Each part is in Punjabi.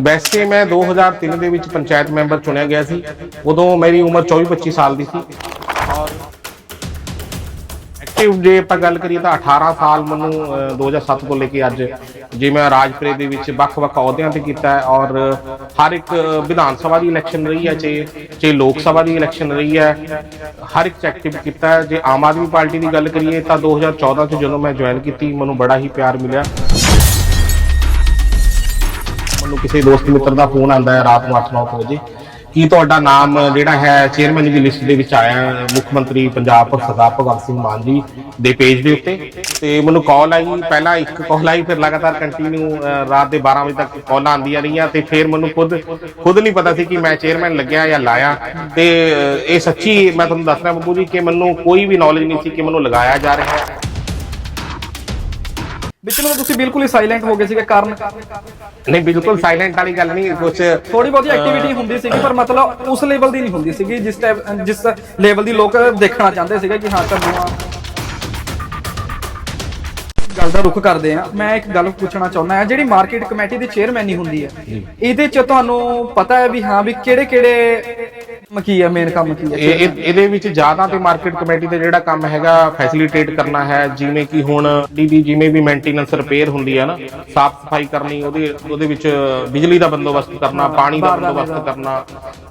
ਵੈਸੇ ਮੈਂ 2003 ਦੇ ਵਿੱਚ ਪੰਚਾਇਤ ਮੈਂਬਰ ਚੁਣਿਆ ਗਿਆ ਸੀ। ਉਦੋਂ ਮੇਰੀ ਉਮਰ 24-25 ਸਾਲ ਦੀ ਸੀ। ਔਰ ਐਕਟਿਵ ਜੇ ਆਪਾਂ ਗੱਲ ਕਰੀਏ ਤਾਂ 18 ਸਾਲ ਮੈਨੂੰ ਅ, 2007 ਤੋਂ ਲੈ ਕੇ ਅੱਜ ਜੇ ਮੈਂ ਰਾਜਪੁਰੇ ਦੇ ਵਿੱਚ ਵੱਖ-ਵੱਖ ਅਹੁਦਿਆਂ ਤੇ ਕੀਤਾ ਹੈ ਔਰ ਹਰ ਇੱਕ ਵਿਧਾਨ ਸਭਾ ਦੀ ਇਲੈਕਸ਼ਨ ਰਹੀ ਹੈ ਚਾਹੇ ਚਾਹੇ ਲੋਕ ਸਭਾ ਦੀ ਇਲੈਕਸ਼ਨ ਰਹੀ ਹੈ ਹਰ ਇੱਕ 'ਚ ਐਕਟਿਵ ਕੀਤਾ ਹੈ। ਜੇ ਆਮ ਆਦਮੀ ਪਾਰਟੀ ਦੀ ਗੱਲ ਕਰੀਏ ਤਾਂ 2014 ਚ ਜਦੋਂ ਮੈਂ ਜੁਆਇਨ ਕੀਤੀ ਮੈਨੂੰ ਬੜਾ ਹੀ ਪਿਆਰ ਮਿਲਿਆ। ਮੈਨੂੰ ਕਿਸੇ ਦੋਸਤ ਮਿੱਤਰ ਦਾ ਫੋਨ ਆਂਦਾ ਹੈ ਰਾਤ ਨੂੰ 8-9 ਵਜੇ ਕੀ ਤੁਹਾਡਾ ਨਾਮ ਜਿਹੜਾ ਹੈ ਚੇਅਰਮੈਨ ਦੀ ਲਿਸਟ ਦੇ ਵਿੱਚ ਆਇਆ ਮੁੱਖ ਮੰਤਰੀ ਪੰਜਾਬ ਸਰਦਾਰ ਭਗਵੰਤ ਸਿੰਘ ਮਾਨ ਜੀ ਦੇ ਪੇਜ ਦੇ ਉੱਤੇ। ਤੇ ਮੈਨੂੰ ਕਾਲ ਆਈ, ਪਹਿਲਾਂ ਇੱਕ ਕਾਲ ਆਈ, ਫਿਰ ਲਗਾਤਾਰ ਕੰਟੀਨਿਊ ਰਾਤ ਦੇ 12 ਵਜੇ ਤੱਕ ਕਾਲਾਂ ਆਉਂਦੀਆਂ ਰਹੀਆਂ ਤੇ ਫਿਰ ਮੈਨੂੰ ਖੁਦ ਖੁਦ ਨਹੀਂ ਪਤਾ ਸੀ ਕਿ ਮੈਂ ਚੇਅਰਮੈਨ ਲੱਗਿਆ ਜਾਂ ਲਾਇਆ। ਤੇ ਇਹ ਸੱਚੀ ਮੈਂ ਤੁਹਾਨੂੰ ਦੱਸ ਰਿਹਾ ਬੱਬੂ ਜੀ ਕਿ ਮੈਨੂੰ ਕੋਈ ਵੀ ਨੌਲੇਜ ਨਹੀਂ ਸੀ ਕਿ ਮੈਨੂੰ ਲਗਾਇਆ ਜਾ ਰਿਹਾ। ਵਿੱਚ ਨੂੰ ਤੁਸੀਂ ਬਿਲਕੁਲ ਹੀ ਸਾਇਲੈਂਟ ਹੋ ਗਏ ਸੀਗੇ ਕਾਰਨ। ਨਹੀਂ ਬਿਲਕੁਲ ਸਾਇਲੈਂਟ ਵਾਲੀ ਗੱਲ ਨਹੀਂ ਕੁਝ ਥੋੜੀ ਬਹੁਤੀ ਐਕਟੀਵਿਟੀ ਹੁੰਦੀ ਸੀਗੀ ਪਰ ਮਤਲਬ ਉਸ ਲੈਵਲ ਦੀ ਨਹੀਂ ਹੁੰਦੀ ਸੀਗੀ ਜਿਸ ਟਾਈਪ ਜਿਸ ਲੈਵਲ ਦੀ ਲੋਕ ਦੇਖਣਾ ਚਾਹੁੰਦੇ ਸੀਗੇ ਕਿ ਹਾਂ ਚੱਲੂਆ ਗੱਲ ਦਾ ਰੁਖ ਕਰਦੇ ਆ ਮੈਂ ਇੱਕ ਗੱਲ ਪੁੱਛਣਾ ਚਾਹੁੰਦਾ ਹਾਂ ਜਿਹੜੀ ਮਾਰਕੀਟ ਕਮੇਟੀ ਦੀ ਚੇਅਰਮੈਨੀ ਹੁੰਦੀ ਹੈ ਇਹਦੇ ਚ ਤੁਹਾਨੂੰ ਪਤਾ ਹੈ ਵੀ ਹਾਂ ਵੀ ਕਿਹੜੇ ਕਿਹੜੇ ਕੀ ਹੈ ਮੇਨ ਕੰਮ ਕੀ ਹੈ ਇਹ ਇਹ- ਇਹਦੇ ਵਿੱਚ ਜ਼ਿਆਦਾ ਤੇ ਮਾਰਕੀਟ ਕਮੇਟੀ ਦਾ ਜਿਹੜਾ ਕੰਮ ਹੈਗਾ ਫੈਸਿਲਿਟੇਟ ਕਰਨਾ ਹੈ। ਜਿਵੇਂ ਕਿ ਹੁਣ ਡੀਬੀ ਜਿਵੇਂ ਵੀ ਮੇਨਟੇਨੈਂਸ ਰਿਪੇਅਰ ਹੁੰਦੀ ਹੈ ਨਾ ਸਾਫ਼ ਸਫ਼ਾਈ ਕਰਨੀ ਉਹਦੇ ਉਹਦੇ ਵਿੱਚ ਬਿਜਲੀ ਦਾ ਬੰਦੋਬਸਤ ਕਰਨਾ ਪਾਣੀ ਦਾ ਬੰਦੋਬਸਤ ਕਰਨਾ।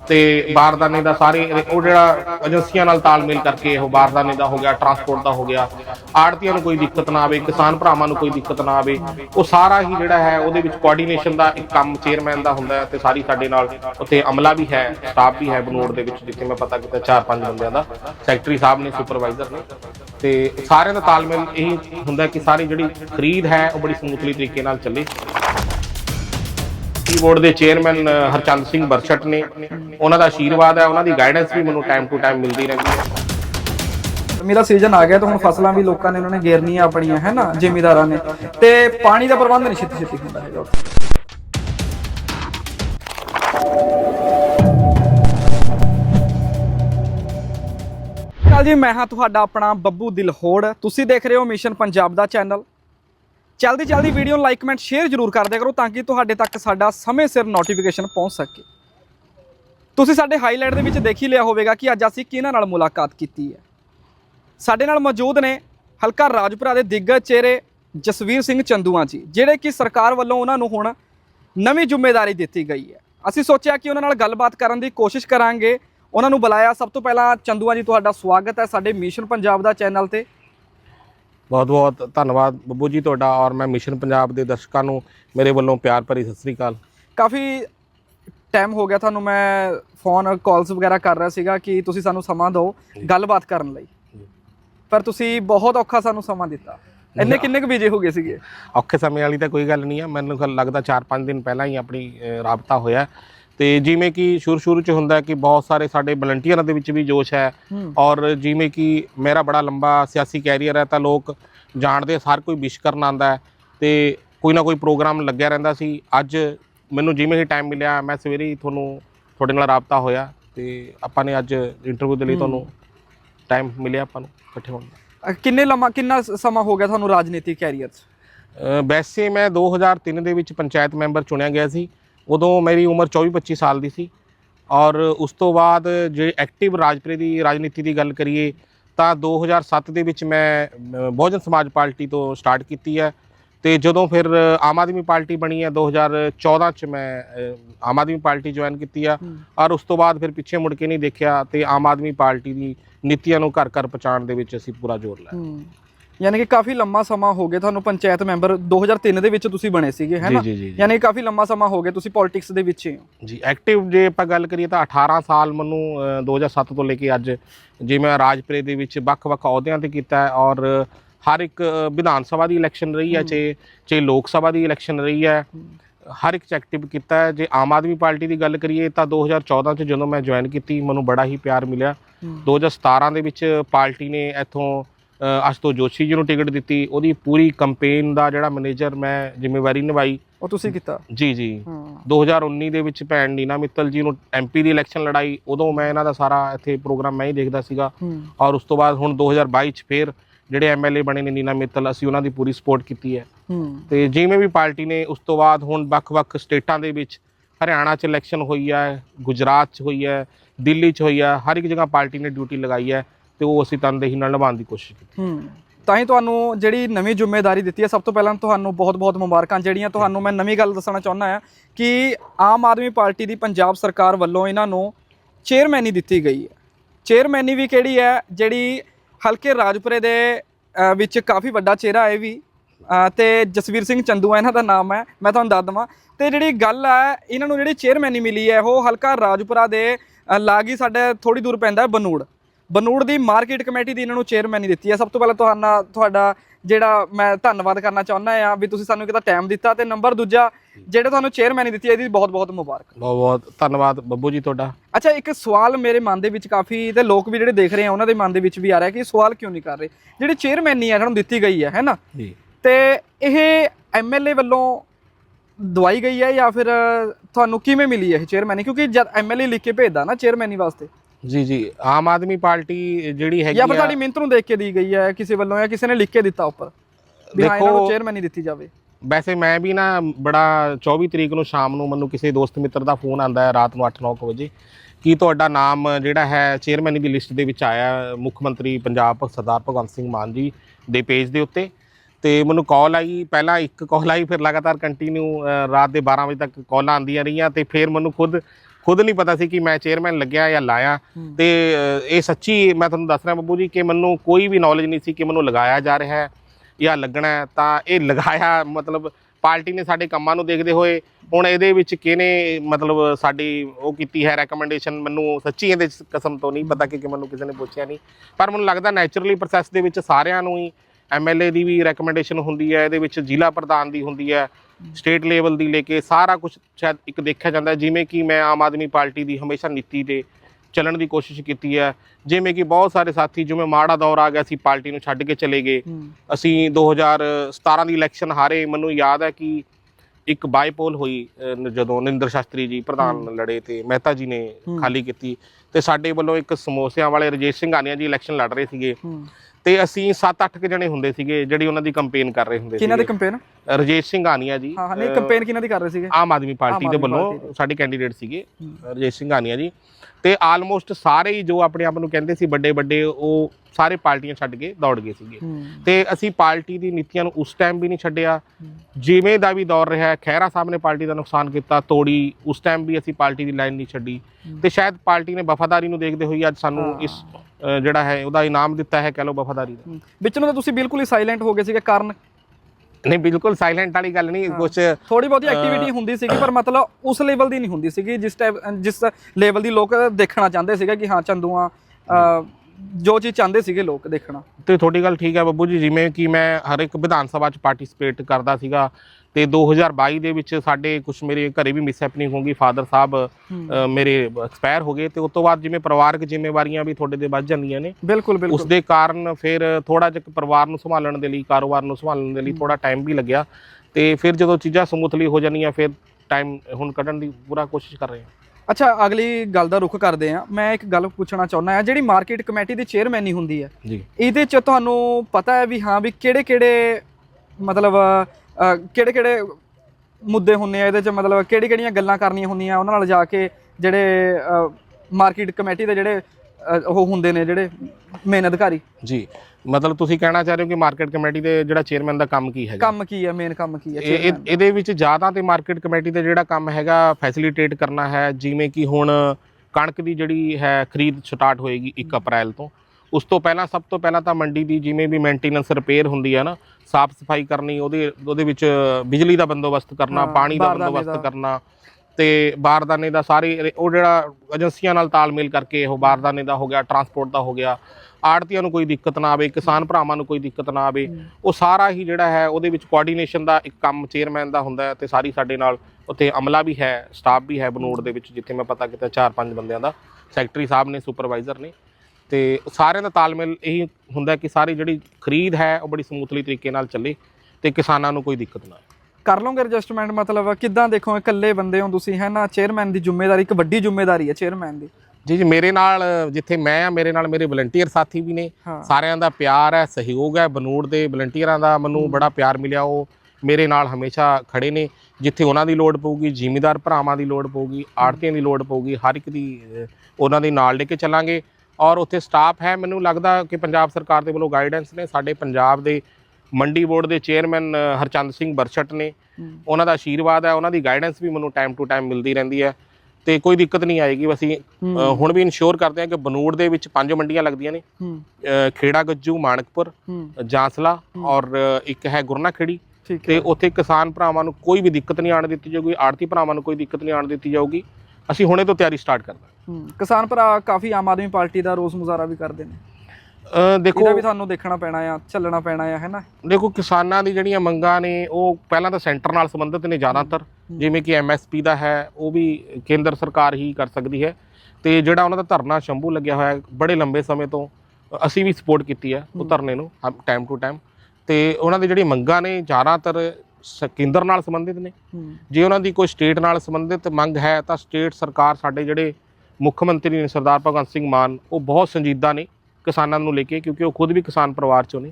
ਤੇ ਬਾਰਦਾਨੇ ਦਾ ਸਾਰੇ ਉਹ ਜਿਹੜਾ ਏਜੰਸੀਆਂ ਨਾਲ ਤਾਲਮੇਲ ਕਰਕੇ ਉਹ ਬਾਰਦਾਨੇ ਦਾ ਹੋ ਗਿਆ ਟਰਾਂਸਪੋਰਟ ਦਾ ਹੋ ਗਿਆ, ਆੜਤੀਆਂ ਨੂੰ ਕੋਈ ਦਿੱਕਤ ਨਾ ਆਵੇ, ਕਿਸਾਨ ਭਰਾਵਾਂ ਨੂੰ ਕੋਈ ਦਿੱਕਤ ਨਾ ਆਵੇ, ਉਹ ਸਾਰਾ ਹੀ ਜਿਹੜਾ ਹੈ ਉਹਦੇ ਵਿੱਚ ਕੋਆਰਡੀਨੇਸ਼ਨ ਦਾ ਇੱਕ ਕੰਮ ਚੇਅਰਮੈਨ ਦਾ ਹੁੰਦਾ ਹੈ ਤੇ ਸਾਰੀ ਸਾਡੇ ਨਾਲ ਉੱਥੇ ਅਮਲਾ ਵੀ ਹੈ ਸਟਾਫ ਵੀ ਹੈ ਬਨੋੜ ਦੇ ਵਿੱਚ, ਜਿੱਥੇ ਮੈਂ ਪਤਾ ਕੀਤਾ ਚਾਰ ਪੰਜ ਬੰਦਿਆਂ ਦਾ ਸੈਕਟਰੀ ਸਾਹਿਬ ਨੇ ਸੁਪਰਵਾਈਜ਼ਰ ਨੇ, ਤੇ ਸਾਰਿਆਂ ਦਾ ਤਾਲਮੇਲ ਇਹ ਹੁੰਦਾ ਕਿ ਸਾਰੀ ਜਿਹੜੀ ਖਰੀਦ ਹੈ ਉਹ ਬੜੀ ਸਮੂਥਲੀ ਤਰੀਕੇ ਨਾਲ ਚੱਲੇ। ਬੋਰਡ ਦੇ ਚੇਅਰਮੈਨ ਹਰਚੰਦ ਸਿੰਘ ਬਰਛਟ ਨੇ। ਉਹਨਾਂ ਦਾ ਆਸ਼ੀਰਵਾਦ ਹੈ, ਉਹਨਾਂ ਦੀ ਗਾਈਡੈਂਸ ਵੀ ਮੈਨੂੰ ਟਾਈਮ ਟੂ ਟਾਈਮ ਮਿਲਦੀ ਰਹਿੰਦੀ ਹੈ। ਮੇਰਾ ਸੀਜ਼ਨ ਆ ਗਿਆ ਤਾਂ ਹੁਣ ਫਸਲਾਂ ਵੀ ਲੋਕਾਂ ਨੇ, ਉਹਨਾਂ ਨੇ ਗੇਰਨੀਆਂ ਆਪਣੀਆਂ, ਹੈ ਨਾ, ਜ਼ਿਮੀਦਾਰਾਂ ਨੇ। ਤੇ ਪਾਣੀ ਦਾ ਪ੍ਰਬੰਧ ਨਹੀਂ ਛੇਤੀ ਛੇਤੀ ਹੁੰਦਾ ਹੈਗਾ ਕੱਲ ਜੀ, ਮੈਂ ਹਾਂ ਤੁਹਾਡਾ ਆਪਣਾ ਬੱਬੂ ਦਿਲਹੋੜ। ਤੁਸੀਂ ਦੇਖ ਰਹੇ ਹੋ ਮਿਸ਼ਨ ਪੰਜਾਬ ਦਾ ਚੈਨਲ ਜਲਦੀ ਜਲਦੀ ਵੀਡੀਓ ਨੂੰ ਲਾਈਕ ਕਮੈਂਟ ਸ਼ੇਅਰ ਜ਼ਰੂਰ ਕਰ ਦਿਆ ਕਰੋ ਤਾਂ ਕਿ ਤੁਹਾਡੇ ਤੱਕ ਸਾਡਾ ਸਮੇਂ ਸਿਰ ਨੋਟੀਫਿਕੇਸ਼ਨ ਪਹੁੰਚ ਸਕੇ। ਤੁਸੀਂ ਸਾਡੇ ਹਾਈਲਾਈਟ ਦੇ ਵਿੱਚ ਦੇਖ ਹੀ ਲਿਆ ਹੋਵੇਗਾ ਕਿ ਅੱਜ ਅਸੀਂ ਕਿਹਨਾਂ ਨਾਲ ਮੁਲਾਕਾਤ ਕੀਤੀ ਹੈ। ਸਾਡੇ ਨਾਲ ਮੌਜੂਦ ਨੇ ਹਲਕਾ ਰਾਜਪੁਰਾ ਦੇ ਦਿੱਗਜ ਚਿਹਰੇ ਜਸਵੀਰ ਸਿੰਘ ਚੰਦੂਆਂ ਜੀ, ਜਿਹੜੇ ਕਿ ਸਰਕਾਰ ਵੱਲੋਂ ਉਹਨਾਂ ਨੂੰ ਹੁਣ ਨਵੀਂ ਜ਼ਿੰਮੇਵਾਰੀ ਦਿੱਤੀ ਗਈ ਹੈ। ਅਸੀਂ ਸੋਚਿਆ ਕਿ ਉਹਨਾਂ ਨਾਲ ਗੱਲਬਾਤ ਕਰਨ ਦੀ ਕੋਸ਼ਿਸ਼ ਕਰਾਂਗੇ। ਉਹਨਾਂ ਨੂੰ ਬੁਲਾਇਆ। ਸਭ ਤੋਂ ਪਹਿਲਾਂ ਚੰਦੂਆਂ ਜੀ, ਤੁਹਾਡਾ ਸਵਾਗਤ ਹੈ ਸਾਡੇ ਮਿਸ਼ਨ ਪੰਜਾਬ ਦਾ ਚੈਨਲ ਤੇ। ਬਹੁਤ ਬਹੁਤ ਧੰਨਵਾਦ ਬੱਬੂ ਜੀ ਤੁਹਾਡਾ ਔਰ ਮੈਂ ਮਿਸ਼ਨ ਪੰਜਾਬ ਦੇ ਦਰਸ਼ਕਾਂ ਨੂੰ ਮੇਰੇ ਵੱਲੋਂ ਪਿਆਰ ਭਰੀ ਸਤਿ ਸ੍ਰੀ ਅਕਾਲ। ਕਾਫੀ ਟਾਈਮ ਹੋ ਗਿਆ ਤੁਹਾਨੂੰ ਮੈਂ ਫੋਨ ਕਾਲਸ ਵਗੈਰਾ ਕਰ ਰਿਹਾ ਸੀਗਾ ਕਿ ਤੁਸੀਂ ਸਾਨੂੰ ਸਮਾਂ ਦਿਓ ਗੱਲਬਾਤ ਕਰਨ ਲਈ। ਪਰ ਤੁਸੀਂ ਬਹੁਤ ਔਖਾ ਸਾਨੂੰ ਸਮਾਂ ਦਿੱਤਾ। ਇੰਨੇ ਕਿੰਨੇ ਕੁ ਬਿਜ਼ੀ ਹੋ ਗਏ ਸੀਗੇ? ਔਖੇ ਸਮੇਂ ਵਾਲੀ ਤਾਂ ਕੋਈ ਗੱਲ ਨਹੀਂ ਹੈ ਮੈਨੂੰ ਲੱਗਦਾ 4-5 ਦਿਨ ਪਹਿਲਾਂ ਹੀ ਆਪਣੀ ਰਾਬਤਾ ਹੋਇਆ। ਤੇ ਜਿਵੇਂ ਕਿ ਸ਼ੁਰੂ ਸ਼ੁਰੂ ਚ ਹੁੰਦਾ ਕਿ ਬਹੁਤ ਸਾਰੇ ਸਾਡੇ ਵਲੰਟੀਅਰਾਂ ਦੇ ਵਿੱਚ ਵੀ ਜੋਸ਼ ਹੈ। ਔਰ ਜਿਵੇਂ ਕਿ ਮੇਰਾ ਬੜਾ ਲੰਬਾ ਸਿਆਸੀ ਕੈਰੀਅਰ ਹੈ ਤਾਂ ਲੋਕ ਜਾਣਦੇ ਹਰ ਕੋਈ ਵਿਸ਼ ਕਰਨ ਆਂਦਾ ਹੈ ਤੇ ਕੋਈ ਨਾ ਕੋਈ ਪ੍ਰੋਗਰਾਮ ਲੱਗਿਆ ਰਹਿੰਦਾ ਸੀ। ਅੱਜ ਮੈਨੂੰ ਜਿਵੇਂ ਹੀ ਟਾਈਮ ਮਿਲਿਆ ਮੈਂ ਸਵੇਰੇ ਹੀ ਤੁਹਾਨੂੰ ਤੁਹਾਡੇ ਨਾਲ ਰਾਬਤਾ ਹੋਇਆ ਤੇ ਆਪਾਂ ਨੇ ਅੱਜ ਇੰਟਰਵਿਊ ਦੇ ਲਈ ਤੁਹਾਨੂੰ ਟਾਈਮ ਮਿਲਿਆ ਆਪਾਂ ਨੂੰ ਇਕੱਠੇ ਹੋਣ ਦਾ। ਕਿੰਨੇ ਲੰਮਾ ਕਿੰਨਾ ਸਮਾਂ ਹੋ ਗਿਆ ਤੁਹਾਨੂੰ ਰਾਜਨੀਤਿਕ ਕੈਰੀਅਰ 'ਚ? ਵੈਸੇ ਮੈਂ 2003 ਦੇ ਵਿੱਚ ਪੰਚਾਇਤ ਮੈਂਬਰ ਚੁਣਿਆ ਗਿਆ ਸੀ। ਉਦੋਂ ਮੇਰੀ ਉਮਰ 24-25 ਸਾਲ ਦੀ ਸੀ। ਔਰ ਉਸ ਤੋਂ ਬਾਅਦ ਜੇ ਐਕਟਿਵ ਰਾਜਪੁਰੇ ਦੀ ਰਾਜਨੀਤੀ ਦੀ ਗੱਲ ਕਰੀਏ ਤਾਂ 2007 ਦੇ ਵਿੱਚ ਮੈਂ ਬਹੁਜਨ ਸਮਾਜ ਪਾਰਟੀ ਤੋਂ ਸਟਾਰਟ ਕੀਤੀ ਹੈ। ਤੇ ਜਦੋਂ ਫਿਰ ਆਮ ਆਦਮੀ ਪਾਰਟੀ ਬਣੀ ਹੈ 2014 ਚ ਮੈਂ ਆਮ ਆਦਮੀ ਪਾਰਟੀ ਜੁਆਇਨ ਕੀਤੀ ਆ। ਔਰ ਉਸ ਤੋਂ ਬਾਅਦ ਫਿਰ ਪਿੱਛੇ ਮੁੜ ਕੇ ਨਹੀਂ ਦੇਖਿਆ ਤੇ ਆਮ ਆਦਮੀ ਪਾਰਟੀ ਦੀ ਨੀਤੀਆਂ ਨੂੰ ਘਰ ਘਰ ਪਹੁੰਚਾਉਣ ਦੇ ਵਿੱਚ ਅਸੀਂ ਪੂਰਾ ਜ਼ੋਰ ਲਾਇਆ। ਯਾਨੀ ਕਿ ਕਾਫੀ ਲੰਮਾ ਸਮਾਂ ਹੋ ਗਿਆ ਤੁਹਾਨੂੰ ਪੰਚਾਇਤ ਮੈਂਬਰ 2003 ਦੇ ਵਿੱਚ ਤੁਸੀਂ ਬਣੇ ਸੀਗੇ ਹੈ ਜੀ। ਯਾਨੀ ਕਿ ਕਾਫੀ ਲੰਮਾ ਸਮਾਂ ਹੋ ਗਿਆ ਤੁਸੀਂ ਪੋਲਿਟਿਕਸ ਦੇ ਵਿੱਚ ਹੀ ਹੋ। ਜੀ ਐਕਟਿਵ ਜੇ ਆਪਾਂ ਗੱਲ ਕਰੀਏ ਤਾਂ 18 ਸਾਲ ਮੈਨੂੰ ਅ, 2007 ਤੋਂ ਲੈ ਕੇ ਅੱਜ ਜੇ ਮੈਂ ਰਾਜਪੁਰੇ ਦੇ ਵਿੱਚ ਵੱਖ-ਵੱਖ ਅਹੁਦਿਆਂ ਤੇ ਕੀਤਾ ਹੈ ਔਰ ਹਰ ਇੱਕ ਅ, ਵਿਧਾਨ ਸਭਾ ਦੀ ਇਲੈਕਸ਼ਨ ਰਹੀ ਹੈ ਚਾਹੇ ਚਾਹੇ ਲੋਕ ਸਭਾ ਦੀ ਇਲੈਕਸ਼ਨ ਰਹੀ ਹੈ ਹਰ ਇੱਕ ਚ ਐਕਟਿਵ ਕੀਤਾ ਹੈ। ਜੇ ਆਮ ਆਦਮੀ ਪਾਰਟੀ ਦੀ ਗੱਲ ਕਰੀਏ ਤਾਂ 2014 ਚ ਜਦੋਂ ਮੈਂ ਜੁਆਇਨ ਕੀਤੀ ਮੈਨੂੰ ਬੜਾ ਹੀ ਪਿਆਰ ਮਿਲਿਆ। 2017 ਦੇ ਵਿੱਚ ਪਾਰਟੀ ਨੇ ਇੱਥੋਂ ਅਸ਼ਤੋ ਜੋਸ਼ੀ ਜੀ ਨੂੰ ਟਿਕਟ ਦਿੱਤੀ ਉਹਦੀ ਪੂਰੀ ਕੰਪੇਨ ਦਾ ਜਿਹੜਾ ਮੈਨੇਜਰ ਮੈਂ ਜ਼ਿੰਮੇਵਾਰੀ ਨਿਭਾਈ। ਉਹ ਤੁਸੀਂ ਕੀਤਾ? ਜੀ ਜੀ। ਹਾਂ। 2019 ਦੇ ਵਿੱਚ ਭੈਣ ਨੀਨਾ ਮਿੱਤਲ ਜੀ ਨੂੰ ਐਮਪੀ ਦੀ ਇਲੈਕਸ਼ਨ ਲੜਾਈ ਉਦੋਂ ਮੈਂ ਇਹਨਾਂ ਦਾ ਸਾਰਾ ਇੱਥੇ ਪ੍ਰੋਗਰਾਮ ਮੈਂ ਹੀ ਦੇਖਦਾ ਸੀਗਾ। ਔਰ ਉਸ ਤੋਂ ਬਾਅਦ ਹੁਣ 2022 ਚ ਫੇਰ ਜਿਹੜੇ ਐਮਐਲਏ ਬਣੇ ਨੇ ਨੀਨਾ ਮਿੱਤਲ ਅਸੀਂ ਉਹਨਾਂ ਦੀ ਪੂਰੀ ਸਪੋਰਟ ਕੀਤੀ ਹੂੰ। ਤੇ ਜਿਵੇਂ ਵੀ ਪਾਰਟੀ ਨੇ ਉਸ ਤੋਂ ਬਾਅਦ ਹੁਣ ਵੱਖ-ਵੱਖ ਸਟੇਟਾਂ ਦੇ ਵਿੱਚ ਹਰਿਆਣਾ 'ਚ ਇਲੈਕਸ਼ਨ ਹੋਈ ਹੈ ਗੁਜਰਾਤ 'ਚ ਹੋਈ ਹੈ ਦਿੱਲੀ 'ਚ ਹੋਈ ਹੈ ਹਰ ਇੱਕ ਜਗ੍ਹਾ ਪਾਰਟੀ ਨੇ ਡਿਊਟੀ ਲਗਾਈ ਹੈ। ਤੇ ਉਹ ਅਸੀਂ ਤਨਦੇਹੀ ਨਾਲ ਨਿਭਾਉਣ ਦੀ ਕੋਸ਼ਿਸ਼ ਕੀਤੀ। ਹੂੰ ਤਾਂ ਹੀ ਤੁਹਾਨੂੰ ਜਿਹੜੀ ਨਵੀਂ ਜ਼ਿੰਮੇਵਾਰੀ ਦਿੱਤੀ ਹੈ ਸਭ ਤੋਂ ਪਹਿਲਾਂ ਤੁਹਾਨੂੰ ਬਹੁਤ-ਬਹੁਤ ਮੁਬਾਰਕਾਂ ਜਿਹੜੀਆਂ ਤੁਹਾਨੂੰ ਮੈਂ ਨਵੀਂ ਗੱਲ ਦੱਸਣਾ ਚਾਹੁੰਦਾ ਹਾਂ ਕਿ ਆਮ ਆਦਮੀ ਪਾਰਟੀ ਦੀ ਪੰਜਾਬ ਸਰਕਾਰ ਵੱਲੋਂ ਇਹਨਾਂ ਨੂੰ ਚੇਅਰਮੈਨੀ ਦਿੱਤੀ ਗਈ ਹੈ। ਚੇਅਰਮੈਨੀ ਵੀ ਕਿਹੜੀ ਹੈ ਜਿਹੜੀ ਹਲਕੇ ਰਾਜਪੁਰੇ ਦੇ ਵਿੱਚ ਕਾਫੀ ਵੱਡਾ ਚਿਹਰਾ ਹੈ ਇਹ ਵੀ ਅ, ਤੇ ਜਸਵੀਰ ਸਿੰਘ ਚੰਦੂ ਇਹਨਾਂ ਦਾ ਨਾਮ ਹੈ ਮੈਂ ਤੁਹਾਨੂੰ ਦੱਸ ਦਵਾਂ। ਤੇ ਜਿਹੜੀ ਗੱਲ ਹੈ ਇਹਨਾਂ ਨੂੰ ਜਿਹੜੀ ਚੇਅਰਮੈਨੀ ਮਿਲੀ ਹੈ ਉਹ ਹਲਕਾ ਰਾਜਪੁਰਾ ਦੇ ਅ, ਸਾਡੇ ਥੋੜੀ ਦੂਰ ਪੈਂਦਾ ਹੈ ਬਨੂੜ। ਬਨੂੜ ਦੀ ਮਾਰਕੀਟ ਕਮੇਟੀ ਦੀ ਇਹਨਾਂ ਨੂੰ ਚੇਅਰਮੈਨੀ ਦਿੱਤੀ ਹੈ। ਸਭ ਤੋਂ ਪਹਿਲਾਂ ਤੁਹਾਡਾ ਤੁਹਾਡਾ ਜਿਹੜਾ ਮੈਂ ਧੰਨਵਾਦ ਕਰਨਾ ਚਾਹੁੰਦਾ ਹਾਂ ਵੀ ਤੁਸੀਂ ਸਾਨੂੰ ਕਿਤਾ ਟਾਈਮ ਦਿੱਤਾ ਤੇ ਨੰਬਰ ਦੂਜਾ ਜਿਹੜੇ ਤੁਹਾਨੂੰ ਚੇਅਰਮੈਨੀ ਦਿੱਤੀ ਹੈ ਇਹਦੀ ਬਹੁਤ ਬਹੁਤ ਮੁਬਾਰਕ। ਬਹੁਤ-ਬਹੁਤ ਧੰਨਵਾਦ ਬੱਬੂ ਜੀ ਤੁਹਾਡਾ। ਅੱਛਾ ਇੱਕ ਸਵਾਲ ਮੇਰੇ ਮਨ ਦੇ ਵਿੱਚ ਕਾਫੀ ਤੇ ਲੋਕ ਵੀ ਜਿਹੜੇ ਦੇਖ ਰਹੇ ਆ ਉਹਨਾਂ ਦੇ ਮਨ ਦੇ ਵਿੱਚ ਵੀ ਆ ਰਿਹਾ ਕਿ ਸਵਾਲ ਕਿਉਂ ਨਹੀਂ ਕਰ ਰਹੇ? ਜਿਹੜੀ ਚੇਅਰਮੈਨੀ ਹੈ ਇਹਨਾਂ ਨੂੰ ਦਿੱਤੀ ਗਈ ਹੈ ਹੈਨਾ? ਜੀ। ਤੇ ਇਹ ਐਮਐਲਏ ਵੱਲੋਂ ਦਵਾਈ ਗਈ ਹੈ ਜਾਂ ਫਿਰ ਤੁਹਾਨੂੰ ਕਿਵੇਂ ਮਿਲੀ ਹੈ ਇਹ ਚੇਅਰਮੈਨੀ ਕਿਉਂਕਿ ਜਦ ਐਮਐਲਏ ਲਿਖ ਕੇ ਭੇਜਦਾ ਨਾ ਚੇਅਰਮੈਨੀ ਵਾਸਤੇ। ਜੀ ਜੀ। ਆਮ ਆਦਮੀ ਪਾਰਟੀ ਜਿਹੜੀ ਹੈਗੀ ਜਾਂ ਫਿਰ ਆ ਤੁਹਾਡੀ ਮਿਹਨਤ ਨੂੰ ਦੇਖ ਕੇ ਦੀ ਗਈ ਹੈ ਕਿਸੇ ਵੱਲੋਂ ਜਾਂ ਕਿਸੇ ਨੇ ਲਿਖ ਕੇ ਦਿੱਤਾ ਉੱਪਰ? ਵੀ ਹਾਂ ਇਹਨਾਂ ਨੂੰ ਦੇਖੋ- ਚੇਅਰਮੈਨੀ ਦਿੱਤੀ ਜਾਵੇ। ਵੈਸੇ ਮੈਂ ਵੀ ਨਾ ਬੜਾ 24 ਤਰੀਕ ਨੂੰ ਸ਼ਾਮ ਨੂੰ ਮੈਨੂੰ ਕਿਸੇ ਦੋਸਤ ਮਿੱਤਰ ਦਾ ਫੋਨ ਆਂਦਾ ਹੈ ਰਾਤ ਨੂੰ 8-9 ਵਜੇ ਕਿ ਤੁਹਾਡਾ ਨਾਮ ਜਿਹੜਾ ਹੈ ਚੇਅਰਮੈਨ ਦੀ ਲਿਸਟ ਦੇ ਵਿੱਚ ਆਇਆ ਹੈ, ਮੁੱਖ ਮੰਤਰੀ ਪੰਜਾਬ ਸਰਦਾਰ ਭਗਵੰਤ ਸਿੰਘ ਮਾਨ ਜੀ ਦੇ ਪੇਜ ਦੇ ਉੱਤੇ। ਤੇ ਮੈਨੂੰ ਕਾਲ ਆਈ ਪਹਿਲਾਂ ਇੱਕ ਕਾਲ ਆਈ ਫਿਰ ਲਗਾਤਾਰ ਕੰਟੀਨਿਊ ਰਾਤ ਦੇ 12 ਵਜੇ ਤੱਕ ਕਾਲਾਂ ਆਉਂਦੀਆਂ ਰਹੀਆਂ ਤੇ ਫਿਰ ਮੈਨੂੰ ਖੁਦ ਖੁਦ ਨਹੀਂ ਪਤਾ ਸੀ ਕਿ ਮੈਂ ਚੇਅਰਮੈਨ ਲੱਗਿਆ ਜਾਂ ਲਾਇਆ। ਤੇ ਇਹ ਸੱਚੀ ਮੈਂ ਤੁਹਾਨੂੰ ਦੱਸ ਰਿਹਾ ਬੱਬੂ ਜੀ ਕਿ ਮੈਨੂੰ ਕੋਈ ਵੀ ਨੌਲੇਜ ਨਹੀਂ ਸੀ ਕਿ ਮੈਨੂੰ ਲਗਾਇਆ ਜਾ ਰਿਹਾ ਹੈ ਜਾਂ ਲੱਗਣਾ ਹੈ। ਤਾਂ ਇਹ ਲਗਾਇਆ ਮਤਲਬ ਪਾਰਟੀ ਨੇ ਸਾਡੇ ਕੰਮਾਂ ਨੂੰ ਦੇਖਦੇ ਹੋਏ ਹੁਣ ਇਹਦੇ ਵਿੱਚ ਕਿਹਨੇ ਮਤਲਬ ਸਾਡੀ ਉਹ ਕੀਤੀ ਹੈ ਰეკਮੈਂਡੇਸ਼ਨ ਮੈਨੂੰ ਸੱਚੀ ਇਹਦੇ ਕਸਮ ਤੋਂ ਨਹੀਂ ਪਤਾ ਕਿ ਮੈਨੂੰ ਕਿਸੇ ਨੇ ਪੁੱਛਿਆ ਨਹੀਂ। ਪਰ ਮੈਨੂੰ ਲੱਗਦਾ ਨੇਚਰਲੀ ਪ੍ਰੋਸੈਸ ਦੇ ਵਿੱਚ ਸਾਰਿਆਂ ਨੂੰ ਹੀ ਐਮਐਲਏ ਦੀ ਵੀ ਰეკਮੈਂਡੇਸ਼ਨ ਹੁੰਦੀ ਹੈ ਇਹਦੇ ਵਿੱਚ ਜ਼ਿਲ੍ਹਾ ਪ੍ਰਧਾਨ ਦੀ ਹੁੰਦੀ ਹੈ ਸਟੇਟ ਲੈਵਲ ਦੀ ਲੈ ਕੇ ਸਾਰਾ ਕੁਝ ਸ਼ਾਇਦ ਇੱਕ ਦੇਖਿਆ ਜਾਂਦਾ ਜਿਵੇਂ ਕਿ ਮੈਂ ਆਮ ਆਦਮੀ ਪਾਰਟੀ ਦੀ ਹਮੇਸ਼ਾ ਨੀਤੀ ਤੇ ਚੱਲਣ ਦੀ ਕੋਸ਼ਿਸ਼ ਕੀਤੀ ਹੈ। ਜਿਵੇਂ ਕਿ ਬਹੁਤ ਸਾਰੇ ਸਾਥੀ ਜਿਵੇਂ ਮਾੜਾ ਦੌਰ ਆ ਗਿਆ ਸੀ ਪਾਰਟੀ ਨੂੰ ਛੱਡ ਕੇ ਚਲੇ ਗਏ। ਅਸੀਂ 2017 ਦੀ ਇਲੈਕਸ਼ਨ ਹਾਰੇ। ਮੈਨੂੰ ਯਾਦ ਹੈ ਕਿ ਇੱਕ ਬਾਈਪੋਲ ਹੋਈ ਅਹ, ਜਦੋਂ ਨਿੰਦਰ ਸ਼ਾਸਤਰੀ ਜੀ ਪ੍ਰਧਾਨ ਲੜੇ ਤੇ ਮਹਿਤਾ ਜੀ ਨੇ। ਖਾਲੀ ਕੀਤੀ ਤੇ ਸਾਡੇ ਵੱਲੋਂ ਇੱਕ ਸਮੋਸਿਆਂ ਵਾਲੇ ਰਜੇਸ਼ ਸਿੰਘ ਆਨੀਆ ਜੀ ਇਲੈਕਸ਼ਨ ਲੜ ਰਹੇ ਸੀਗੇ। ਤੇ ਅਸੀਂ 7-8 ਕੁ ਜਣੇ ਹੁੰਦੇ ਸੀਗੇ ਜਿਹੜੀ ਉਹਨਾਂ ਦੀ ਕੰਪੇਨ ਕਰ ਰਹੇ ਹੁੰਦੇ ਕਿਹਨਾਂ ਦੀ ਸੀਗੇ। ਕੰਪੇਨ ਰਜੇਸ਼ ਸਿੰਘ ਆਨੀਆ ਜੀ। ਹਾਂ ਹਾਂ ਨਹੀਂ ਕੰਪੇਨ ਕਿਹਨਾਂ ਦੀ ਕਰ ਰਹੇ ਸੀਗੇ? ਆਮ ਆਦਮੀ ਪਾਰਟੀ ਆਮ ਦੇ ਆਦਮੀ ਵੱਲੋਂ ਸਾਡੇ ਕੈਂਡੀਡੇਟ ਸੀਗੇ। ਰਜੇਸ਼ ਸਿੰਘ ਆਨੀਆ ਜੀ। ਤੇ ਆਲਮੋਸਟ ਸਾਰੇ ਹੀ ਜੋ ਆਪਣੇ ਆਪ ਨੂੰ ਕਹਿੰਦੇ ਸੀ ਵੱਡੇ ਵੱਡੇ ਉਹ ਸਾਰੇ ਪਾਰਟੀਆਂ ਛੱਡ ਕੇ ਦੌੜ ਗਏ ਸੀਗੇ ਤੇ ਅਸੀਂ ਪਾਰਟੀ ਦੀ ਨੀਤੀਆਂ ਨੂੰ ਉਸ ਟਾਈਮ ਵੀ ਨਹੀਂ ਛੱਡਿਆ ਜਿਵੇਂ ਦਾ ਵੀ ਦੌਰ ਰਿਹਾ ਹੈ, ਖਹਿਰਾ ਸਾਹਿਬ ਨੇ ਪਾਰਟੀ ਦਾ ਨੁਕਸਾਨ ਕੀਤਾ ਤੋੜੀ ਉਸ ਟਾਈਮ ਵੀ ਅਸੀਂ ਪਾਰਟੀ ਦੀ ਲਾਈਨ ਨਹੀਂ ਛੱਡੀ। ਤੇ ਸ਼ਾਇਦ ਪਾਰਟੀ ਨੇ ਵਫਾਦਾਰੀ ਨੂੰ ਦੇਖਦੇ ਹੋਏ ਅੱਜ ਸਾਨੂੰ। ਇਸ ਜਿਹੜਾ ਹੈ ਉਹਦਾ ਇਨਾਮ ਦਿੱਤਾ ਹੈ ਕਹ ਲਓ ਵਫਾਦਾਰੀ ਦਾ। ਵਿੱਚ ਨੂੰ ਤਾਂ ਤੁਸੀਂ ਬਿਲਕੁਲ ਹੀ ਸਾਇਲੈਂਟ ਹੋ ਗਏ ਸੀਗੇ ਕਾਰਨ ਨਹੀਂ ਬਿਲਕੁਲ ਸਾਇਲੈਂਟ ਵਾਲੀ ਗੱਲ ਨਹੀਂ। ਕੁਝ ਥੋੜੀ ਬਹੁਤੀ ਐਕਟੀਵਿਟੀ ਹੁੰਦੀ ਸੀਗੀ ਪਰ ਮਤਲਬ ਉਸ ਲੈਵਲ ਦੀ ਨਹੀਂ ਹੁੰਦੀ ਸੀਗੀ ਜਿਸ ਟਾਈਪ ਜਿਸ ਲੈਵਲ ਦੀ ਲੋਕ ਦੇਖਣਾ ਚਾਹੁੰਦੇ ਸੀਗੇ ਕਿ ਹਾਂ ਚੰਦੂਆਂ ਜੋ ਚੀਜ਼ ਚਾਹੁੰਦੇ ਸੀਗੇ ਲੋਕ ਦੇਖਣਾ। ਤੇ ਤੁਹਾਡੀ ਗੱਲ ਠੀਕ ਹੈ ਬੱਬੂ ਜੀ ਜਿਵੇਂ ਕਿ ਮੈਂ ਹਰ ਇੱਕ ਵਿਧਾਨ ਸਭਾ 'ਚ ਪਾਰਟਿਸਿਪੇਟ ਕਰਦਾ ਸੀਗਾ ਤੇ 2022 ਦੇ ਵਿੱਚ ਸਾਡੇ ਕੁਝ ਮੇਰੇ ਘਰੇ ਵੀ ਮਿਸ ਹੈਪਨਿੰਗ ਹੋ ਗਈ ਫਾਦਰ ਸਾਹਿਬ ਮੇਰੇ ਐਕਸਪਾਇਰ ਹੋ ਗਏ ਤੇ ਉਸ ਤੋਂ ਬਾਅਦ ਜਿਵੇਂ ਪਰਿਵਾਰਕ ਜ਼ਿੰਮੇਵਾਰੀਆਂ ਵੀ ਤੁਹਾਡੇ ਦੇ ਵੱਧ ਜਾਂਦੀਆਂ ਨੇ। ਬਿਲਕੁਲ ਉਸ ਬਿਲਕੁਲ। ਦੇ ਕਾਰਨ ਫਿਰ ਥੋੜਾ ਜਿਹਾ ਪਰਿਵਾਰ ਨੂੰ ਸੰਭਾਲਣ ਦੇ ਲਈ ਕਾਰੋਬਾਰ ਨੂੰ ਸੰਭਾਲਣ ਦੇ ਲਈ ਥੋੜਾ ਟਾਈਮ ਵੀ ਲੱਗਿਆ ਤੇ ਫਿਰ ਜਦੋਂ ਚੀਜ਼ਾਂ ਸਮੂਥਲੀ ਹੋ ਜਾਣੀਆਂ ਫਿਰ ਟਾਈਮ ਹੁਣ ਕੱਢਣ ਦੀ ਪੂਰਾ ਕੋਸ਼ਿਸ਼ ਕਰ ਰਹੇ ਹਾਂ। ਅੱਛਾ ਅਗਲੀ ਗੱਲ ਦਾ ਰੁਖ ਕਰਦੇ ਆ ਮੈਂ ਇੱਕ ਗੱਲ ਪੁੱਛਣਾ ਚਾਹੁੰਦਾ ਹਾਂ ਜਿਹੜੀ ਮਾਰਕੀਟ ਕਮੇਟੀ ਦੀ ਚੇਅਰਮੈਨੀ ਹੁੰਦੀ ਹੈ। ਜੀ। ਇਹਦੇ ਚ ਤੁਹਾਨੂੰ ਪਤਾ ਹੈ ਵੀ ਹਾਂ ਵੀ ਕਿਹੜੇ ਕਿਹੜੇ ਮਤਲਬ ਕਿਹੜੇ ਕਿਹੜੇ ਮੁੱਦੇ ਹੁੰਦੇ ਆ? ਇਹਦੇ ਚ ਮਤਲਬ ਕਿਹੜੀ ਕਿਹੜੀਆਂ ਗੱਲਾਂ ਕਰਨੀਆਂ ਹੁੰਦੀਆਂ? ਉਹਨਾਂ ਨਾਲ ਜਾ ਕੇ ਜਿਹੜੇ ਮਾਰਕੀਟ ਕਮੇਟੀ ਦੇ ਜਿਹੜੇ ਉਹ ਹੁੰਦੇ ਨੇ ਜਿਹੜੇ ਮੇਨ ਅਧਿਕਾਰੀ ਜੀ ਮਤਲਬ ਤੁਸੀਂ ਕਹਿਣਾ ਚਾਹ ਰਹੇ ਹੋ ਕਿ ਮਾਰਕੀਟ ਕਮੇਟੀ ਦੇ ਜਿਹੜਾ ਚੇਅਰਮੈਨ ਦਾ ਕੰਮ ਕੀ ਹੈਗਾ ਕੰਮ ਕੀ ਹੈ ਮੇਨ ਕੰਮ ਕੀ ਹੈ ਇਹ- chairman? ਇਹਦੇ ਵਿੱਚ ਜ਼ਿਆਦਾ ਤੇ ਮਾਰਕੀਟ ਕਮੇਟੀ ਦਾ ਜਿਹੜਾ ਕੰਮ ਹੈਗਾ ਫੈਸਿਲਿਟੇਟ ਕਰਨਾ ਹੈ ਜਿਵੇਂ ਕਿ ਹੁਣ ਕਣਕ ਦੀ ਜਿਹੜੀ ਹੈ ਖਰੀਦ ਸਟਾਰਟ ਹੋਏਗੀ 1 ਅਪ੍ਰੈਲ ਤੋਂ ਉਸ ਤੋਂ ਪਹਿਲਾਂ ਸਭ ਤੋਂ ਪਹਿਲਾਂ ਤਾਂ ਮੰਡੀ ਦੀ ਜਿਵੇਂ ਵੀ ਮੇਨਟੇਨੈਂਸ ਰਿਪੇਅਰ ਹੁੰਦੀ ਹੈ ਨਾ ਸਾਫ਼ ਸਫ਼ਾਈ ਕਰਨੀ ਉਹਦੇ ਉਹਦੇ ਵਿੱਚ ਬਿਜਲੀ ਦਾ ਬੰਦੋਬਸਤ ਕਰਨਾ ਹਾਂ, ਪਾਣੀ ਦਾ ਬਾਰਦਾਨੇ ਬੰਦੋਬਸਤ ਦਾ। ਕਰਨਾ ਤੇ ਬਾਰਦਾਨੇ ਦਾ ਸਾਰੇ ਉਹ ਜਿਹੜਾ ਏਜੰਸੀਆਂ ਨਾਲ ਤਾਲਮੇਲ ਕਰਕੇ ਉਹ ਬਾਰਦਾਨੇ ਦਾ ਹੋ ਗਿਆ ਟਰਾਂਸਪੋਰਟ ਦਾ ਹੋ ਗਿਆ ਆੜਤੀਆਂ ਨੂੰ ਕੋਈ ਦਿੱਕਤ ਨਾ ਆਵੇ ਕਿਸਾਨ ਭਰਾਵਾਂ ਨੂੰ ਕੋਈ ਦਿੱਕਤ ਨਾ ਆਵੇ ਉਹ ਸਾਰਾ ਹੀ ਜਿਹੜਾ ਹੈ ਉਹਦੇ ਵਿੱਚ ਕੋਆਰਡੀਨੇਸ਼ਨ ਦਾ ਇੱਕ ਕੰਮ ਚੇਅਰਮੈਨ ਦਾ ਹੁੰਦਾ ਤੇ ਸਾਰੀ ਸਾਡੇ ਨਾਲ ਉੱਥੇ ਅਮਲਾ ਵੀ ਹੈ ਸਟਾਫ ਵੀ ਹੈ ਬਨੋੜ ਦੇ ਵਿੱਚ ਜਿੱਥੇ ਮੈਂ ਪਤਾ ਕੀਤਾ ਚਾਰ ਪੰਜ ਬੰਦਿਆਂ ਦਾ ਸੈਕਟਰੀ ਸਾਹਿਬ ਨੇ ਸੁਪਰਵਾਈਜ਼ਰ ਨੇ ਤੇ ਸਾਰਿਆਂ ਦਾ ਤਾਲਮੇਲ ਇਹੀ ਹੁੰਦਾ ਕਿ ਸਾਰੀ ਜਿਹੜੀ ਖਰੀਦ ਹੈ ਉਹ ਬੜੀ ਸਮੂਥਲੀ ਤਰੀਕੇ ਨਾਲ ਚੱਲੇ ਤੇ ਕਿਸਾਨਾਂ ਨੂੰ ਕੋਈ ਦਿੱਕਤ ਨਾ ਆਏ ਕਰ ਲਓਗੇ ਐਡਜਸਟਮੈਂਟ ਮਤਲਬ ਕਿੱਦਾਂ ਦੇਖੋ ਇਕੱਲੇ ਬੰਦੇ ਹੋ ਤੁਸੀਂ ਹੈ ਨਾ? ਚੇਅਰਮੈਨ ਦੀ ਜ਼ਿੰਮੇਵਾਰੀ ਇੱਕ ਵੱਡੀ ਜ਼ਿੰਮੇਵਾਰੀ ਹੈ ਚੇਅਰਮੈਨ ਦੀ। ਜੀ ਜੀ ਮੇਰੇ ਨਾਲ ਜਿੱਥੇ ਮੈਂ ਆ ਮੇਰੇ ਨਾਲ ਮੇਰੇ ਵਲੰਟੀਅਰ ਸਾਥੀ ਵੀ ਨੇ। ਸਾਰਿਆਂ ਦਾ ਪਿਆਰ ਹੈ ਸਹਿਯੋਗ ਹੈ। ਬਨੂੜ ਦੇ ਵਲੰਟੀਅਰਾਂ ਦਾ ਮੈਨੂੰ ਬੜਾ ਪਿਆਰ ਮਿਲਿਆ। ਉਹ ਮੇਰੇ ਨਾਲ ਹਮੇਸ਼ਾ ਖੜੇ ਨੇ। ਜਿੱਥੇ ਉਹਨਾਂ ਦੀ ਲੋੜ ਪਊਗੀ ਜ਼ਿਮੀਦਾਰ ਭਰਾਵਾਂ ਦੀ ਲੋੜ ਪਊਗੀ ਆੜਤੀਆਂ ਦੀ ਲੋੜ ਪਊਗੀ ਹਰ ਇੱਕ ਦੀ ਉਹਨਾਂ ਦੇ ਨਾਲ ਲੈ ਕੇ ਚੱਲਾਂਗੇ। ਔਰ ਉੱਥੇ ਸਟਾਫ ਹੈ ਮੈਨੂੰ ਲੱਗਦਾ ਕਿ ਪੰਜਾਬ ਸਰਕਾਰ ਦੇ ਵੱਲੋਂ ਗਾਈਡੈਂਸ ਨੇ। ਸਾਡੇ ਪੰਜਾਬ ਦੇ ਮੰਡੀ ਬੋਰਡ ਦੇ ਚੇਅਰਮੈਨ ਹਰਚੰਦ ਸਿੰਘ ਬਰਛਟ ਨੇ। ਉਹਨਾਂ ਦਾ ਆਸ਼ੀਰਵਾਦ ਹੈ ਉਹਨਾਂ ਦੀ ਗਾਈਡੈਂਸ ਵੀ ਮੈਨੂੰ ਟਾਈਮ ਟੂ ਟਾਈਮ ਮਿਲਦੀ ਰਹਿੰਦੀ ਹੈ। ਤੇ ਕੋਈ ਦਿੱਕਤ ਨਹੀਂ ਆਏਗੀ ਅਸੀਂ ਹੁਣ ਵੀ ਇਨਸ਼ੋਰ ਕਰਦੇ ਹਾਂ ਕਿ ਬਨੂੜ ਦੇ ਵਿੱਚ ਪੰਜ ਮੰਡੀਆਂ ਲੱਗਦੀਆਂ ਨੇ। ਖੇੜਾ ਗੱਜੂ ਮਾਣਕਪੁਰ ਹੂੰ। ਜਾਂਸਲਾ ਔਰ ਇੱਕ ਹੈ ਗੁਰਨਾ ਖੇੜੀ ਤੇ ਉੱਥੇ ਕਿਸਾਨ ਭਰਾਵਾਂ ਨੂੰ ਕੋਈ ਵੀ ਦਿੱਕਤ ਨਹੀਂ ਆਣ ਦਿੱਤੀ ਜਾਊਗੀ ਆੜਤੀ ਭਰਾਵਾਂ ਨੂੰ ਕੋਈ ਦਿੱਕਤ ਨਹੀਂ ਆਣ ਦਿੱਤੀ ਜਾਊਗੀ। ਅਸੀਂ ਹੁਣੇ ਤੋਂ ਤਿਆਰੀ ਸਟਾਰਟ ਕਰ ਦਾਂਗੇ ਹੂੰ। ਕਿਸਾਨ ਭਰਾ ਕਾਫੀ ਆਮ ਆਦਮੀ ਪਾਰਟੀ ਦਾ ਰੋਸ ਮੁਜ਼ਾਹਰਾ ਵੀ ਕਰਦੇ ਨੇ। ਦੇਖੋ ਇਹਦਾ ਵੀ ਤੁਹਾਨੂੰ ਦੇਖਣਾ ਪੈਣਾ ਆ ਚੱਲਣਾ ਪੈਣਾ ਆ ਹੈ ਨਾ? ਦੇਖੋ ਕਿਸਾਨਾਂ ਦੀ ਜਿਹੜੀਆਂ ਮੰਗਾਂ ਨੇ ਉਹ ਪਹਿਲਾਂ ਤਾਂ ਸੈਂਟਰ ਨਾਲ ਸੰਬੰਧਿਤ ਨੇ ਜ਼ਿਆਦਾਤਰ। ਜਿਵੇਂ ਕਿ ਐਮਐਸਪੀ ਦਾ ਹੈ ਉਹ ਵੀ ਕੇਂਦਰ ਸਰਕਾਰ ਹੀ ਕਰ ਸਕਦੀ ਹੈ। ਤੇ ਜਿਹੜਾ ਉਹਨਾਂ ਦਾ ਧਰਨਾ ਸ਼ੰਭੂ ਲੱਗਿਆ ਹੋਇਆ ਹੈ ਬੜੇ ਲੰਬੇ ਸਮੇਂ ਤੋਂ ਅਸੀਂ ਵੀ ਸਪੋਰਟ ਕੀਤੀ ਹੈ ਉਹ ਧਰਨੇ ਨੂੰ ਟਾਈਮ ਟੂ ਟਾਈਮ ਤੇ ਉਹਨਾਂ ਦੀ ਜਿਹੜੀ ਮੰਗਾਂ ਨੇ ਜ਼ਿਆਦਾਤਰ ਕੇਂਦਰ ਨਾਲ ਸੰਬੰਧਿਤ ਨੇ। ਜੇ ਉਹਨਾਂ ਦੀ ਕੋਈ ਸਟੇਟ ਨਾਲ ਸੰਬੰਧਿਤ ਮੰਗ ਹੈ ਤਾਂ ਸਟੇਟ ਸਰਕਾਰ ਸਾਡੇ ਜਿਹੜੇ ਮੁੱਖ ਮੰਤਰੀ ਨੇ ਸਰਦਾਰ ਭਗਵੰਤ ਸਿੰਘ ਮਾਨ ਉਹ ਬਹੁਤ ਸੰਜੀਦਾ ਨੇ। ਕਿਸਾਨਾਂ ਨੂੰ ਲੈ ਕੇ ਕਿਉਂਕਿ ਉਹ ਖੁਦ ਵੀ ਕਿਸਾਨ ਪਰਿਵਾਰ ਚੋਂ ਨੇ।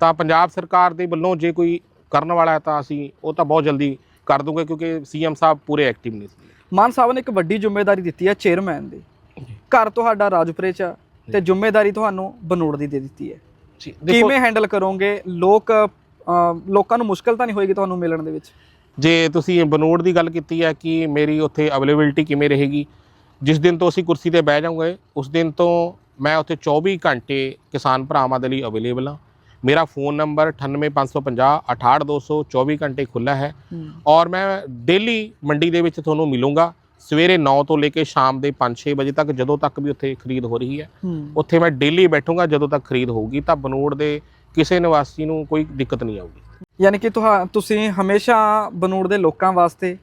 ਤਾਂ ਪੰਜਾਬ ਸਰਕਾਰ ਦੇ ਵੱਲੋਂ ਜੇ ਕੋਈ ਕਰਨ ਵਾਲਾ ਤਾਂ ਅਸੀਂ ਉਹ ਤਾਂ ਬਹੁਤ ਜਲਦੀ ਕਰ ਦੂੰਗੇ ਕਿਉਂਕਿ ਸੀਐਮ ਸਾਹਿਬ ਪੂਰੇ ਐਕਟਿਵ ਨੇ। ਮਾਨ ਸਾਹਿਬ ਨੇ ਇੱਕ ਵੱਡੀ ਜ਼ਿੰਮੇਵਾਰੀ ਦਿੱਤੀ ਹੈ ਚੇਅਰਮੈਨ ਦੀ। ਘਰ ਤੁਹਾਡਾ ਰਾਜਪੁਰੇ ਚ ਆ ਤੇ ਜ਼ਿੰਮੇਵਾਰੀ ਤੁਹਾਨੂੰ ਬਨੂੜ ਦੀ ਦੇ ਦਿੱਤੀ ਹੈ। ਕਿਵੇਂ ਹੈਂਡਲ ਕਰੋਗੇ? ਲੋਕ ਲੋਕਾਂ ਨੂੰ ਮੁਸ਼ਕਲ ਤਾਂ ਨਹੀਂ ਹੋਏਗੀ ਤੁਹਾਨੂੰ ਮਿਲਣ ਦੇ ਵਿੱਚ? ਜੇ ਤੁਸੀਂ ਬਨੂੜ ਦੀ ਗੱਲ ਕੀਤੀ ਹੈ ਕਿ ਮੇਰੀ ਉੱਥੇ ਅਵੇਲੇਬਿਲਟੀ ਕਿਵੇਂ ਰਹੇਗੀ ਜਿਸ ਦਿਨ ਤੋਂ ਅਸੀਂ ਕੁਰਸੀ ਤੇ ਬਹਿ ਜਾਵਾਂਗੇ ਉਸ ਦਿਨ ਤੋਂ ਮੈਂ ਉੱਥੇ 24 ਘੰਟੇ ਕਿਸਾਨ ਭਰਾਵਾਂ ਦੇ ਲਈ ਅਵੇਲੇਬਲ ਹਾਂ। ਮੇਰਾ ਫੋਨ ਨੰਬਰ 98550 68200 24 ਘੰਟੇ ਖੁੱਲਾ ਹੈ। ਔਰ ਮੈਂ ਡੇਲੀ ਮੰਡੀ ਦੇ ਵਿੱਚ ਤੁਹਾਨੂੰ ਮਿਲੂੰਗਾ। ਸਵੇਰੇ 9 ਤੋਂ ਲੈ ਕੇ ਸ਼ਾਮ ਦੇ 5-6 ਵਜੇ ਤੱਕ ਜਦੋਂ ਤੱਕ ਵੀ ਉੱਥੇ ਖਰੀਦ ਹੋ ਰਹੀ ਹੈ। ਉੱਥੇ ਮੈਂ ਡੇਲੀ ਬੈਠੂੰਗਾ ਜਦੋਂ ਤੱਕ ਖਰੀਦ ਹੋਊਗੀ ਤਾਂ ਬਨੂੜ ਦੇ ਕਿਸੇ ਨਿਵਾਸੀ ਨੂੰ ਕੋਈ ਦਿੱਕਤ ਨਹੀਂ ਆਊਗੀ। ਯਾਨੀ ਕਿ ਤੁਸੀਂ ਹਮੇਸ਼ਾ ਬਨੂੜ ਦੇ ਲੋਕਾਂ ਵਾਸਤੇ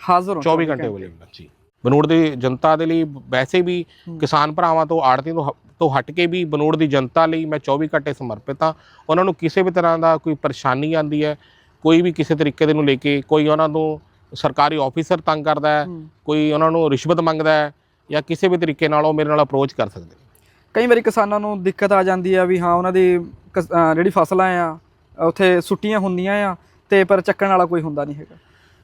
ਹਾਜ਼ਰ ਹੋ। 24 ਘੰਟੇ ਅਵੇਲੇਬਲ ਜੀ। ਬਨੂੜ ਦੀ ਜਨਤਾ ਦੇ ਲਈ ਵੈਸੇ ਵੀ। ਕਿਸਾਨ ਭਰਾਵਾਂ ਤੋਂ ਆੜਤੀ ਤੋਂ ਤੋਂ ਹਟ ਕੇ ਵੀ ਬਨੂੜ ਦੀ ਜਨਤਾ ਲਈ ਮੈਂ 24 ਘੰਟੇ ਸਮਰਪਿਤ ਹਾਂ ਉਹਨਾਂ ਨੂੰ ਕਿਸੇ ਵੀ ਤਰ੍ਹਾਂ ਦਾ ਕੋਈ ਪਰੇਸ਼ਾਨੀ ਆਂਦੀ ਹੈ ਕੋਈ ਵੀ ਕਿਸੇ ਤਰੀਕੇ ਦੇ ਨੂੰ ਲੈ ਕੇ ਕੋਈ ਉਹਨਾਂ ਨੂੰ ਸਰਕਾਰੀ ਆਫੀਸਰ ਤੰਗ ਕਰਦਾ ਹੈ। ਕੋਈ ਉਹਨਾਂ ਨੂੰ ਰਿਸ਼ਵਤ ਮੰਗਦਾ ਹੈ ਜਾਂ ਕਿਸੇ ਵੀ ਤਰੀਕੇ ਨਾਲ ਉਹ ਮੇਰੇ ਨਾਲ ਅਪਰੋਚ ਕਰ ਸਕਦੇ ਕਈ ਵਾਰੀ ਕਿਸਾਨਾਂ ਨੂੰ ਦਿੱਕਤ ਆ ਜਾਂਦੀ ਆ ਵੀ ਹਾਂ ਉਹਨਾਂ ਦੀ ਜਿਹੜੀ ਫਸਲਾਂ ਆ ਉੱਥੇ ਸੁੱਟੀਆਂ ਹੁੰਦੀਆਂ ਆ ਤੇ ਪਰ ਚੱਕਣ ਵਾਲਾ ਕੋਈ ਹੁੰਦਾ ਨਹੀਂ ਹੈਗਾ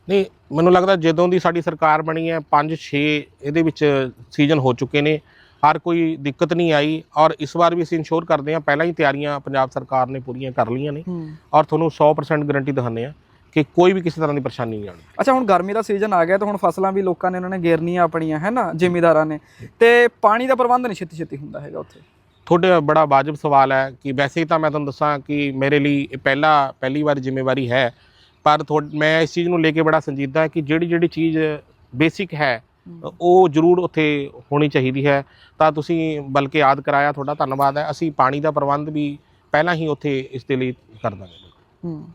ਨਹੀਂ ਮੈਨੂੰ ਲੱਗਦਾ ਜਦੋਂ ਦੀ ਸਾਡੀ ਸਰਕਾਰ ਬਣੀ ਹੈ 5-6 ਇਹਦੇ ਵਿੱਚ ਸੀਜ਼ਨ ਹੋ ਚੁੱਕੇ ਨੇ ਹਰ ਕੋਈ ਦਿੱਕਤ ਨਹੀਂ ਆਈ ਔਰ ਇਸ ਵਾਰ ਵੀ ਅਸੀਂ ਇਨਸ਼ੋਰ ਕਰਦੇ ਹਾਂ ਪਹਿਲਾਂ ਹੀ ਤਿਆਰੀਆਂ ਪੰਜਾਬ ਸਰਕਾਰ ਨੇ ਪੂਰੀਆਂ ਕਰ ਲਈਆਂ ਨੇ ਹੂੰ। ਔਰ ਤੁਹਾਨੂੰ 100% ਗਾਰੰਟੀ ਦਿਖਾਉਂਦੇ ਆ ਕਿ ਕੋਈ ਵੀ ਕਿਸੇ ਤਰ੍ਹਾਂ ਦੀ ਪਰੇਸ਼ਾਨੀ ਨਹੀਂ ਆਉਣੀ। ਅੱਛਾ ਹੁਣ ਗਰਮੀ ਦਾ ਸੀਜ਼ਨ ਆ ਗਿਆ ਤਾਂ ਹੁਣ ਫਸਲਾਂ ਵੀ ਲੋਕਾਂ ਨੇ ਉਹਨਾਂ ਨੇ ਗੇਰਨੀਆਂ ਆਪਣੀਆਂ ਹੈ ਨਾ ਜ਼ਿਮੀਦਾਰਾਂ ਨੇ। ਤੇ ਪਾਣੀ ਦਾ ਪ੍ਰਬੰਧ ਨਹੀਂ ਛੇਤੀ ਛੇਤੀ ਹੁੰਦਾ ਹੈਗਾ ਉੱਥੇ। ਤੁਹਾਡੇ ਬੜਾ ਵਾਜਬ ਸਵਾਲ ਹੈ ਕਿ ਵੈਸੇ ਹੀ ਤਾਂ ਮੈਂ ਤੁਹਾਨੂੰ ਦੱਸਾਂ ਕਿ ਮੇਰੇ ਲਈ ਇਹ ਪਹਿਲਾ ਪਹਿਲੀ ਵਾਰ ਜ਼ਿੰਮੇਵਾਰੀ ਹੈ ਪਰ ਥੋੜ- ਮੈਂ ਇਸ ਚੀਜ਼ ਨੂੰ ਲੈ ਕੇ ਬੜਾ ਸੰਜੀਦਾ ਹਾਂ ਕਿ ਜਿਹੜੀ ਜਿਹੜੀ ਚੀਜ਼ ਬੇਸਿਕ ਹੈ ਉਹ ਜ਼ਰੂਰ ਉੱਥੇ ਹੋਣੀ ਚਾਹੀਦੀ ਹੈ ਤਾਂ ਤੁਸੀਂ ਬਲਕਿ ਯਾਦ ਕਰਾਇਆ ਤੁਹਾਡਾ ਧੰਨਵਾਦ ਹੈ ਅਸੀਂ ਪਾਣੀ ਦਾ ਪ੍ਰਬੰਧ ਵੀ ਪਹਿਲਾਂ ਹੀ ਉੱਥੇ ਇਸ ਦੇ ਲਈ ਕਰ ਦਾਂਗੇ ਹੂੰ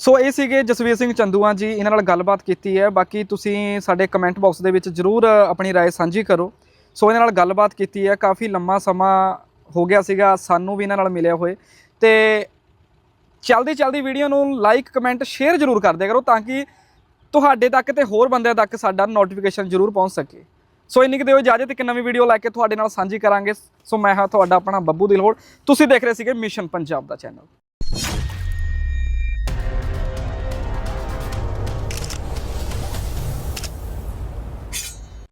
ਸੋ ਇਹ ਸੀਗੇ ਜਸਵੀਰ ਸਿੰਘ ਚੰਦੂਆ ਜੀ ਇਹਨਾਂ ਨਾਲ ਗੱਲਬਾਤ ਕੀਤੀ ਹੈ ਬਾਕੀ ਤੁਸੀਂ ਸਾਡੇ ਕਮੈਂਟ ਬਾਕਸ ਦੇ ਵਿੱਚ ਜਰੂਰ ਆਪਣੀ رائے ਸਾਂਝੀ ਕਰੋ ਸੋ ਇਹਨਾਂ ਨਾਲ ਗੱਲਬਾਤ ਕੀਤੀ ਹੈ ਕਾਫੀ ਲੰਮਾ ਸਮਾਂ ਹੋ ਗਿਆ ਸੀਗਾ ਸਾਨੂੰ ਵੀ ਇਹਨਾਂ ਨਾਲ ਮਿਲਿਆ ਹੋਏ ਤੇ ਚਲਦੀ ਚਲਦੀ ਵੀਡੀਓ ਨੂੰ ਲਾਈਕ ਕਮੈਂਟ ਸ਼ੇਅਰ ਜਰੂਰ ਕਰਦੇ ਕਰੋ ਤਾਂ ਕਿ ਤੁਹਾਡੇ ਤੱਕ ਤੇ ਹੋਰ ਬੰਦਿਆਂ ਤੱਕ ਸਾਡਾ ਨੋਟੀਫਿਕੇਸ਼ਨ ਜਰੂਰ ਪਹੁੰਚ ਸਕੇ। ਸੋ ਇੰਨੀ ਕੁ ਦਿਓ ਇਜਾਜ਼ਤ ਇੱਕ ਨਵੀਂ ਵੀਡੀਓ ਲੈ ਕੇ ਤੁਹਾਡੇ ਨਾਲ ਸਾਂਝੀ ਕਰਾਂਗੇ। ਸੋ ਮੈਂ ਹਾਂ ਤੁਹਾਡਾ ਆਪਣਾ ਬੱਬੂ ਦਿਲਹੋੜ ਤੁਸੀਂ ਦੇਖ ਰਹੇ ਸੀਗੇ ਮਿਸ਼ਨ ਪੰਜਾਬ ਦਾ ਚੈਨਲ